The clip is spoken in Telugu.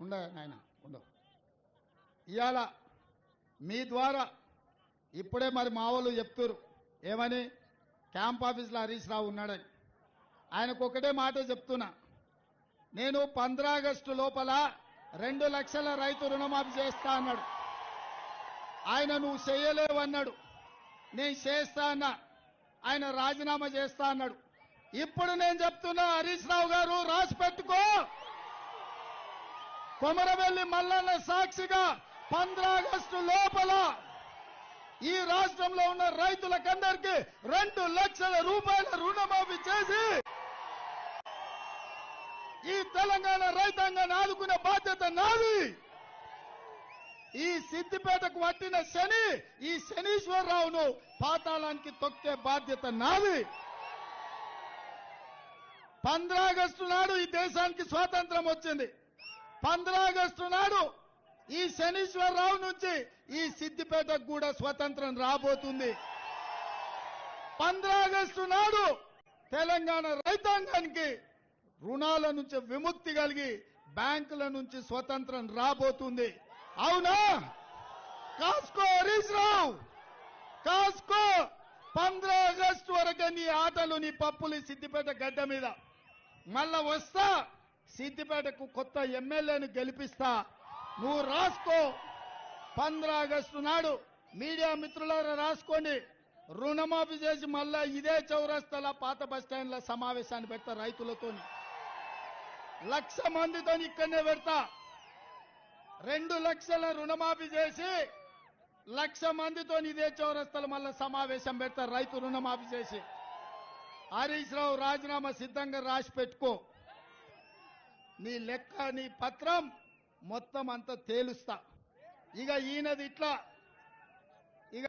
ఉండ ఆయన ఉండవు ఇవాళ మీ ద్వారా ఇప్పుడే మరి మా వాళ్ళు చెప్తారు ఏమని? క్యాంప్ ఆఫీస్లో హరీష్ రావు ఉన్నాడని. ఆయనకు ఒకటే మాట చెప్తున్నా. నేను ఆగస్టు లోపల రెండు లక్షల రైతు రుణమాఫీ చేస్తా అన్నాడు. ఆయన నువ్వు చేయలేవన్నాడు. నేను చేస్తా అన్నా. ఆయన రాజీనామా చేస్తా అన్నాడు. ఇప్పుడు నేను చెప్తున్నా హరీష్ రావు గారు రాసి కొమరవెల్లి మల్లన్న సాక్షిగా పంద్రాగస్టు లోపల ఈ రాష్ట్రంలో ఉన్న రైతులకందరికీ రెండు లక్షల రూపాయల రుణమాఫీ చేసి ఈ తెలంగాణ రైతాంగాన్ని ఆదుకునే బాధ్యత నాది. ఈ సిద్దిపేటకు పట్టిన శని ఈ శనీశ్వరరావును పాతాళానికి తొక్కే బాధ్యత నాది. పంద్రాగస్టు నాడు ఈ దేశానికి స్వాతంత్రం వచ్చింది. ఆగస్టు నాడు ఈ శనీశ్వరరావు నుంచి ఈ సిద్దిపేటకు కూడా స్వతంత్రం రాబోతుంది. ఆగస్టు నాడు తెలంగాణ రైతాంగానికి రుణాల నుంచి విముక్తి కలిగి బ్యాంకుల నుంచి స్వతంత్రం రాబోతుంది. అవునా? కాస్కో హరీష్ రావు! కాస్కో! పంద్రా ఆగస్టు వరకే నీ ఆటలు నీ పప్పులు సిద్దిపేట గడ్డ మీద. మళ్ళా వస్తా! సిద్దిపేటకు కొత్త ఎమ్మెల్యేని గెలిపిస్తా. నువ్వు రాసుకో. పంద్ర ఆగస్టు నాడు మీడియా మిత్రులారా రాసుకోండి రుణమాఫీ చేసి మళ్ళా ఇదే చౌరస్తల పాత బస్టాండ్ల సమావేశాన్ని పెడతా రైతులతోని. లక్ష మందితో ఇక్కడనే పెడతా. రెండు లక్షల రుణమాఫీ చేసి లక్ష మందితో ఇదే చౌరస్తలు మళ్ళా సమావేశం పెడతా రైతు రుణమాఫీ చేసి. హరీష్ రావు రాజీనామా సిద్ధంగా రాసి పెట్టుకో. నీ లెక్క నీ పత్రం మొత్తం అంతా తేలుస్తా. ఇక ఈయనది ఇట్లా.